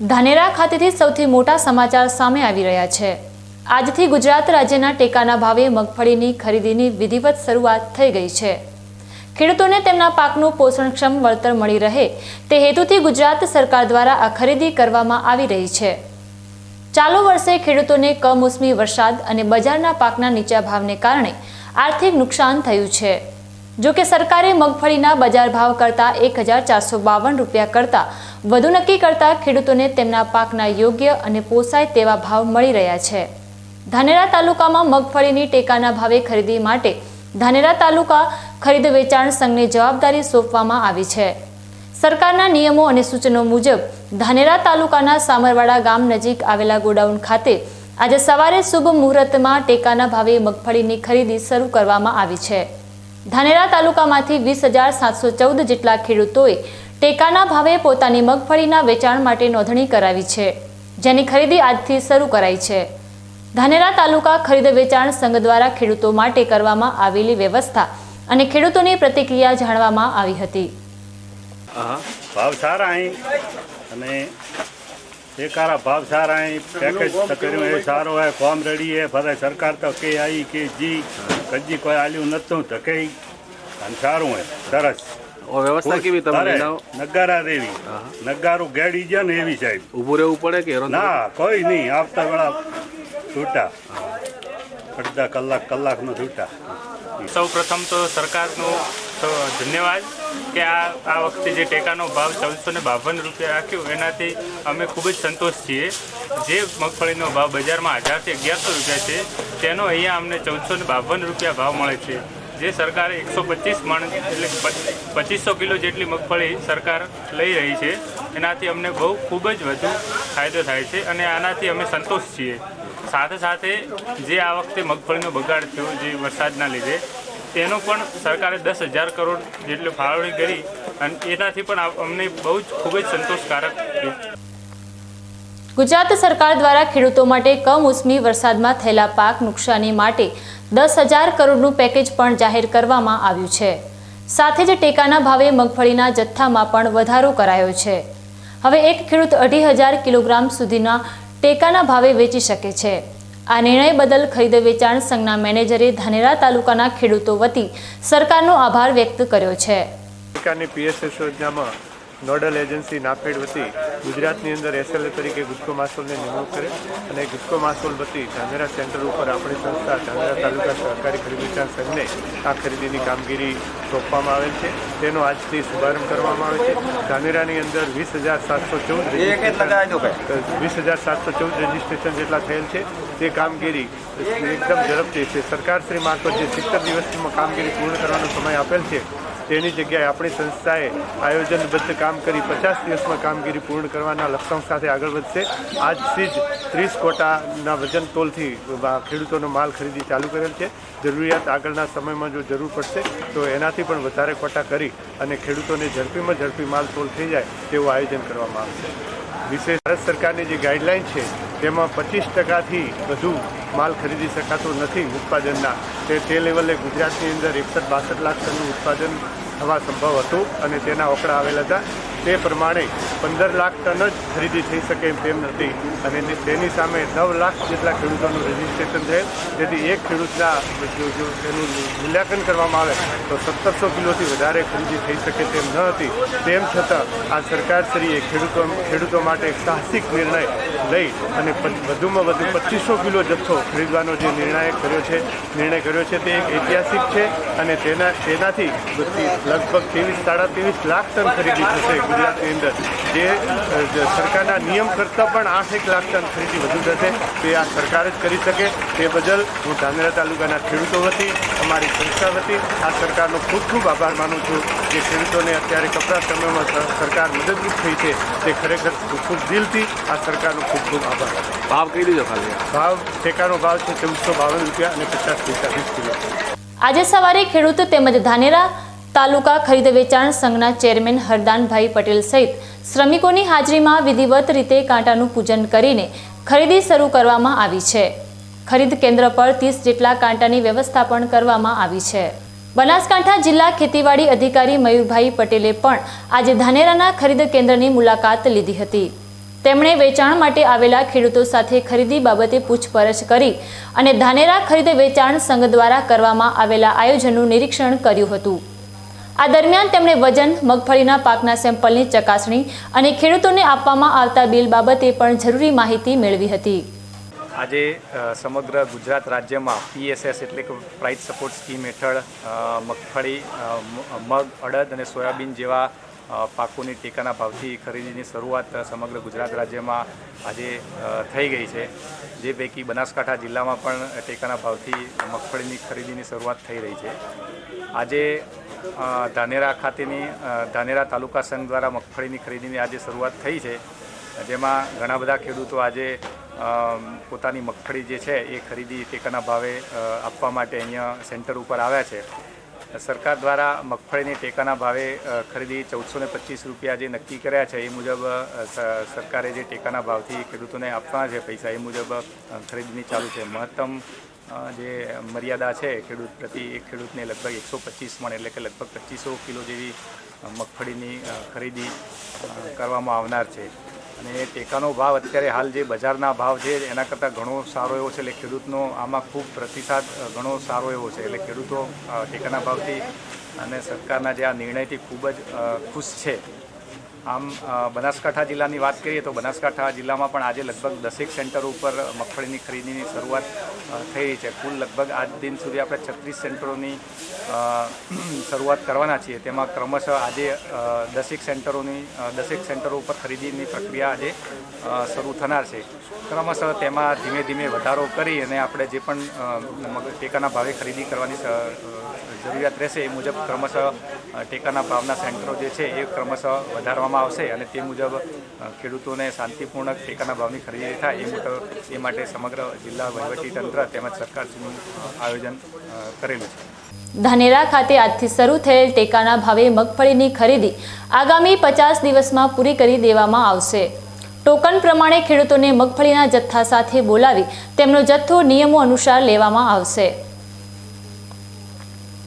ધાનેરા ખાતેથી સૌથી મોટા સમાચાર સામે આવી રહ્યા છે. આજથી ગુજરાત રાજ્યના ટેકાના ભાવે મગફળીની ખરીદીની વિધિવત શરૂઆત થઈ ગઈ છે. ખેડૂતોને તેમના પાકનું પોષણક્ષમ વળતર મળી રહે તે હેતુથી ગુજરાત સરકાર દ્વારા આ ખરીદી કરવામાં આવી રહી છે. ચાલુ વર્ષે ખેડૂતોને કમોસમી વરસાદ અને બજારના પાકના નીચા ભાવને કારણે આર્થિક નુકસાન થયું છે. જો કે સરકારે મગફળીના બજાર ભાવ કરતાં એક હજાર ચારસો બાવન રૂપિયા કરતાં વધુ નક્કી કરતાં ખેડૂતોને તેમના પાકના યોગ્ય અને પોસાય તેવા ભાવ મળી રહ્યા છે. ધાનેરા તાલુકામાં મગફળીની ટેકાના ભાવે ખરીદી માટે ધાનેરા તાલુકા ખરીદ વેચાણ સંઘને જવાબદારી સોંપવામાં આવી છે. સરકારના નિયમો અને સૂચનો મુજબ ધાનેરા તાલુકાના સામરવાડા ગામ નજીક આવેલા ગોડાઉન ખાતે આજે સવારે શુભ મુહૂર્તમાં ટેકાના ભાવે મગફળીની ખરીદી શરૂ કરવામાં આવી છે. ધાનેરા તાલુકામાંથી વીસ હજાર સાતસો ચૌદ જેટલા ખેડૂતોએ ટેકાના ભાવે પોતાની મગફળીના વેચાણ માટે નોંધણી કરાવી છે, જેની ખરીદી આજથી શરૂ કરાઈ છે. ધાનેરા તાલુકા ખરીદ વેચાણ સંઘ દ્વારા ખેડૂતો માટે કરવામાં આવેલી વ્યવસ્થા અને ખેડૂતોની પ્રતિક્રિયા જાણવામાં આવી હતી. ભાવ સારા અહીં. અને ટેકારા ભાવ સારા અહીં. પેકેજ કર્યું, એ સારો હોય ફોર્મ રેડી હે. ફરે સરકાર તો કે આવી કે જી, કજી કોઈ આલ્યું નતું તો કે અને સારું હોય સરસ. વ્યવસ્થા કેવી તમે નગારા દેવી. નગારું ગેડી છે ને એવી સાહેબ. ઊભું રહેવું પડે કે ના કોઈ નહીં. આવતા વેળા છૂટા. અડધા કલાક કલાકનો છૂટા. સૌ પ્રથમ તો સરકારનો ધન્યવાદ કે આ આ વખતે જે ટેકાનો ભાવ ચૌદસો ને બાવન રૂપિયા રાખ્યો એનાથી અમે ખૂબ જ સંતોષ છીએ. જે મગફળીનો ભાવ બજારમાં હજારથી અગિયારસો રૂપિયા છે તેનો અહીંયા અમને ચૌદસો ને બાવન રૂપિયા ભાવ મળે છે. જે સરકારે એકસો પચીસ મણ એટલે પચીસો કિલો જેટલી મગફળી સરકાર લઈ રહી છે, એનાથી અમને બહુ ખૂબ જ વધુ ફાયદો થાય છે અને આનાથી અમે સંતોષ છીએ. સાથે સાથે જે આ વખતે મગફળીનો બગાડ થયો, જે વરસાદના લીધે તેનો પણ સરકારે દસ હજાર કરોડ જેટલી ફાળવણી કરી અને એનાથી પણ અમને બહુ જ ખૂબ જ સંતોષકારક ગુજરાત સરકાર દ્વારા ખેડૂતો માટે કમોસમી વરસાદમાં થયેલા પાક નુકસાની માટે દસ હજાર કરોડનું પેકેજ પણ જાહેર કરવામાં આવ્યું છે. સાથે જ ટેકાના ભાવે મગફળીના જથ્થામાં પણ વધારો કરાયો છે. હવે એક ખેડૂત અઢી હજાર કિલોગ્રામ સુધીના ટેકાના ભાવે વેચી શકે છે. આ નિર્ણય બદલ ખરીદ વેચાણ સંઘના મેનેજરે ધાનેરા તાલુકાના ખેડૂતો વતી સરકારનો આભાર વ્યક્ત કર્યો છે. નોડલ એજન્સી નાફેડ વતી ગુજરાતની અંદર એસએલએ તરીકે ગુસ્કો માસોલની નિમણૂક કરે અને ગુસ્કો માસોલ વતી ધાનેરા સેન્ટર ઉપર આપણી સંસ્થા ધાનેરા તાલુકા સહકારી ખરીદ વેચાણ સંઘને આ ખરીદીની કામગીરી સોંપવામાં આવેલ છે. તેનો આજથી શુભારંભ કરવામાં આવે છે. ધાનેરાની અંદર વીસ હજાર સાતસો ચૌદ વીસ હજાર સાતસો ચૌદ રજીસ્ટ્રેશન જેટલા થયેલ છે. તે કામગીરી એકદમ ઝડપથી છે. સરકારશ્રી મારફત જે સિત્તેર દિવસમાં કામગીરી પૂર્ણ કરવાનો સમય આપેલ છે. તેની જગ્યાએ આપણી સંસ્થાએ આયોજનબદ્ધ કામ કરી પચાસ દિવસમાં કામગીરી પૂર્ણ કરવાના લક્ષ્યાંક સાથે આગળ વધશે. આજથી જ ત્રીસ કોટાના વજન તોલથી ખેડૂતોનો માલ ખરીદી ચાલુ કરેલ છે. જરૂરિયાત આગળના સમયમાં જો જરૂર પડશે, તો એનાથી પણ વધારે કોટા કરી અને ખેડૂતોને ઝડપીમાં ઝડપી માલ તોલ થઈ જાય તેવું આયોજન કરવામાં આવશે. વિશેષ ભારત સરકારની જે ગાઈડલાઇન છે, તેમાં પચીસ ટકાથી વધુ માલ ખરીદી શકાતો નથી ઉત્પાદનના. તે તે લેવલે ગુજરાતની અંદર એકસઠ બાસઠ લાખ ટનનું ઉત્પાદન થવા સંભવ હતું અને તેના ઓકડા આવેલા હતા. તે પ્રમાણે પંદર લાખ ટન જ ખરીદી થઈ શકે તેમ નથી. અને તેની સામે નવ લાખ જેટલા ખેડૂતોનું રજીસ્ટ્રેશન થયેલ તેથી એક ખેડૂતના તેનું મૂલ્યાંકન કરવામાં આવે, તો સત્તરસો કિલોથી વધારે ખરીદી થઈ શકે તેમ ન હતી. તેમ છતાં, આ સરકારશ્રીએ ખેડૂતો ખેડૂતો માટે સાહસિક નિર્ણય લઈ અને વધુમાં વધુ પચીસો કિલો જથ્થો ખરીદવાનો જે નિર્ણય કર્યો છે, નિર્ણય કર્યો છે તે એક ઐતિહાસિક છે અને તેના તેનાથી લગભગ ત્રેવીસ સાડા ત્રેવીસ લાખ ટન ખરીદી થશે. ગુજરાતની અંદર જે સરકારના નિયમ કરતાં પણ આઠેક લાખ ટન ખરીદી વધુ થશે તે આ સરકાર જ કરી શકે. તે બદલ હું ધાનેરા તાલુકાના ખેડૂતો વતી અમારી સંસ્થા વતી આ સરકારનો ખૂબ ખૂબ આભાર માનું છું જે ખેડૂતોને અત્યારે કપરા સમયમાં સરકાર મદદરૂપ થઈ છે તે ખરેખર ખૂબ ખૂબ દિલથી આ સરકારનો ખૂબ ખૂબ આભાર. ભાવ કહી દીધો ખાલી? ભાવ ટેકાનો ભાવ છે ચૌદસો બાવન રૂપિયા અને પચાસ પૈસા વીસ કિલો. આજે સવારે ખેડૂતો તેમજ ધાનેરા તાલુકા ખરીદ વેચાણ સંઘના ચેરમેન હરદાનભાઈ પટેલ સહિત શ્રમિકોની હાજરીમાં વિધિવત રીતે કાંટાનું પૂજન કરીને ખરીદી શરૂ કરવામાં આવી છે. ખરીદ કેન્દ્ર પર ત્રીસ જેટલા કાંટાની વ્યવસ્થા પણ કરવામાં આવી છે. બનાસકાંઠા જિલ્લા ખેતીવાડી અધિકારી મયુરભાઈ પટેલે પણ આજે ધાનેરાના ખરીદ કેન્દ્રની મુલાકાત લીધી હતી. તેમણે વેચાણ માટે આવેલા ખેડૂતો સાથે ખરીદી બાબતે પૂછપરછ કરી અને ધાનેરા ખરીદ વેચાણ સંઘ દ્વારા કરવામાં આવેલા આયોજનનું નિરીક્ષણ કર્યું હતું. આ દરમિયાન તેમણે વજન, મગફળીના પાકના સેમ્પલની ચકાસણી અને ખેડૂતોને આપવામાં આવતા બિલ બાબતે પણ જરૂરી માહિતી મેળવી હતી. આજે સમગ્ર ગુજરાત રાજ્યમાં પીએસએસ એટલે કે પ્રાઇસ સપોર્ટ સ્કીમ હેઠળ મગફળી મગ, અડદ અને સોયાબીન જેવા પાકોની ટેકાના ભાવથી ખરીદીની શરૂઆત સમગ્ર ગુજરાત રાજ્યમાં આજે થઈ ગઈ છે. જે પૈકી બનાસકાંઠા જિલ્લામાં પણ ટેકાના ભાવથી મગફળીની ખરીદીની શરૂઆત થઈ રહી છે. આજે ધાનેરા ખાતેની ધાનેરા તાલુકા સંઘ દ્વારા મગફળીની ખરીદીની આજે શરૂઆત થઈ છે. જેમાં ઘણા બધા ખેડૂતો આજે પોતાની મગફળી જે છે એ ખરીદી ટેકાના ભાવે આપવા માટે અહીંયા સેન્ટર ઉપર આવ્યા છે. સરકાર દ્વારા મગફળીની ટેકાના ભાવે ખરીદી ચૌદસો ને પચીસ રૂપિયા જે નક્કી કર્યા છે એ મુજબ સરકારે જે ટેકાના ભાવથી ખેડૂતોને આપવાના છે પૈસા એ મુજબ ખરીદીની ચાલુ છે. મહત્તમ જે મર્યાદા છે ખેડૂત પ્રતિ એક ખેડૂતને લગભગ એકસો પચીસ મણ એટલે કે લગભગ પચીસો કિલો જેવી મગફળીની ખરીદી કરવામાં આવનાર છે. અને ટેકાનો ભાવ અત્યારે હાલ જે બજારના ભાવ છે એના કરતાં ઘણો સારો એવો છે. એટલે ખેડૂતનો આમાં ખૂબ પ્રતિસાદ ઘણો સારો એવો છે. એટલે ખેડૂતો ટેકાના ભાવથી અને સરકારના જે આ નિર્ણયથી ખૂબ જ ખુશ છે. આમ બનાસકાંઠા જિલ્લાની વાત કરીએ તો બનાસકાંઠા જિલ્લામાં પણ આજે લગભગ દસેક સેન્ટરો ઉપર મગફળીની ખરીદીની શરૂઆત થઈ રહી છે. કુલ લગભગ આજ દિન સુધી આપણે છત્રીસ સેન્ટરોની શરૂઆત કરવાના છીએ. તેમાં ક્રમશઃ આજે દસેક સેન્ટરોની દસેક સેન્ટરો ઉપર ખરીદીની પ્રક્રિયા આજે શરૂ થનાર છે. ક્રમશઃ તેમાં ધીમે ધીમે વધારો કરી અને આપણે જે પણ ટેકાના ભાવે ખરીદી કરવાની જરૂરિયાત રહેશે એ મુજબ ક્રમશઃ ટેકાના ભાવના સેન્ટરો જે છે એ ક્રમશઃ વધારવામાં આવશે અને તે મુજબ ખેડૂતોને શાંતિપૂર્ણ ટેકાના ભાવની ખરીદી થાય એ એ માટે સમગ્ર જિલ્લા વહીવટીતંત્ર તેમજ સરકારશ્રીનું આયોજન કરેલું છે. ધાનેરા ખાતે આજથી શરૂ થયેલ ટેકાના ભાવે મગફળીની ખરીદી આગામી પચાસ દિવસમાં પૂરી કરી દેવામાં આવશે. ટોકન પ્રમાણે ખેડૂતોને મગફળીના જથ્થા સાથે બોલાવી તેમનો જથ્થો નિયમો અનુસાર લેવામાં આવશે.